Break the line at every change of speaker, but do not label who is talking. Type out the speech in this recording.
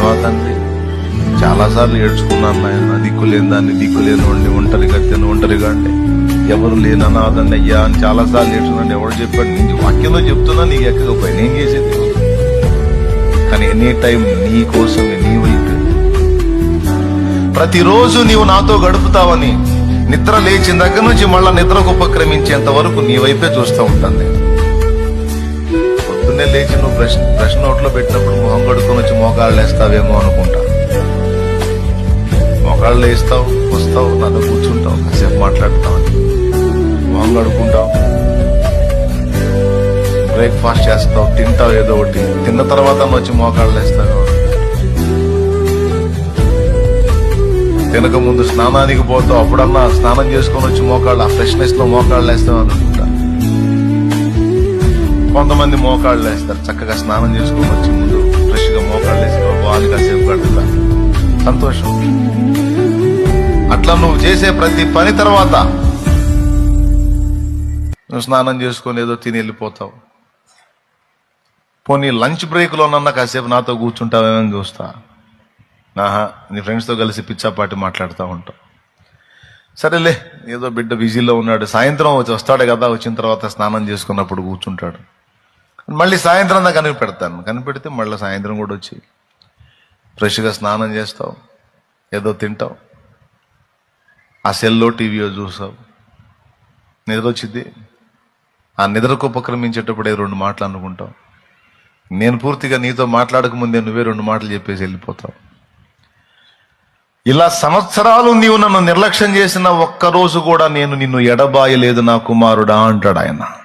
నిజమా తండ్రి చాలాసార్లు ఏడ్చుకున్నాను నాయన దిక్కులేని దాన్ని దిక్కులేని ఉండి ఒంటరి గత్తెను ఒంటరిగా అండి ఎవరు లేని అనాథండి అయ్యా అని చాలాసార్లు ఏడ్చుకున్నాను. ఎవరు చెప్పాడు? నేను వాక్యంలో చెప్తున్నా నీకు ఎక్కకపోయి నేను చేసేది? కానీ ఎనీ టైం నీ కోసమే నీ వైపు. ప్రతిరోజు నీవు నాతో గడుపుతావని నిద్ర లేచిన దగ్గర నుంచి మళ్ళా నిద్రకు ఉపక్రమించేంత వరకు నీ వైపే చూస్తూ ఉంటాను నేను. పొద్దున్నే లేచి నువ్వు బ్రష్ బ్రష్ నోట్లో పెట్టినప్పుడు మొహం కడుక్కొని వచ్చి మోకాళ్ళు వేస్తావేమో అనుకుంటా. మోకాళ్ళు వేస్తావు వస్తావు నాతో కూర్చుంటావు కాసేపు మాట్లాడతావు. మొహం కడుక్కుంటావు. బ్రేక్ఫాస్ట్ చేస్తావు తింటావు ఏదో ఒకటి. తిన్న తర్వాత వచ్చి మోకాళ్ళు వేస్తావు తినక ముందు స్నానానికి పోతావు అప్పుడన్నా స్నానం చేసుకొని వచ్చి మోకాళ్ళు ఆ ఫ్రెష్నెస్లో మోకాళ్ళు వేస్తావు అనుకుంటా. కొంతమంది మోకాళ్ళు వేస్తారు. చక్కగా స్నానం చేసుకొని వచ్చి ముందు ఫ్రెష్గా మోకాళ్ళు వేసి బాగా కాసేపు గడుపుతా. సంతోషం. అట్లా నువ్వు చేసే ప్రతి పని తర్వాత నువ్వు స్నానం చేసుకొని ఏదో తిని వెళ్ళిపోతావు. పోనీ లంచ్ బ్రేక్లోనన్నా కాసేపు నాతో కూర్చుంటావేమని చూస్తా. ఆహా నీ ఫ్రెండ్స్తో కలిసి పిచ్చాపాటి మాట్లాడుతూ ఉంటావు సరేలే ఏదో బిడ్డ బిజీలో ఉన్నాడు. సాయంత్రం వచ్చి వస్తాడు కదా వచ్చిన తర్వాత స్నానం చేసుకున్నప్పుడు కూర్చుంటాడు. మళ్ళీ సాయంత్రం దాకా కనిపెడతాను. కనిపెడితే మళ్ళీ సాయంత్రం కూడా వచ్చి ఫ్రెష్గా స్నానం చేస్తావు ఏదో తింటావు ఆ సెల్లో టీవీయో చూసావు నిద్ర వచ్చింది ఆ నిద్రకు ఉపక్రమించేటప్పుడే రెండు మాటలు అనుకుంటావు? నేను పూర్తిగా నీతో మాట్లాడక ముందే నువ్వే రెండు మాటలు చెప్పేసి వెళ్ళిపోతావు. ఇలా సంవత్సరాలు నీవు నన్ను నిర్లక్ష్యం చేసిన ఒక్క రోజు కూడా నేను నిన్ను ఎడబాయలేదు నా కుమారుడా అంటాడు ఆయన.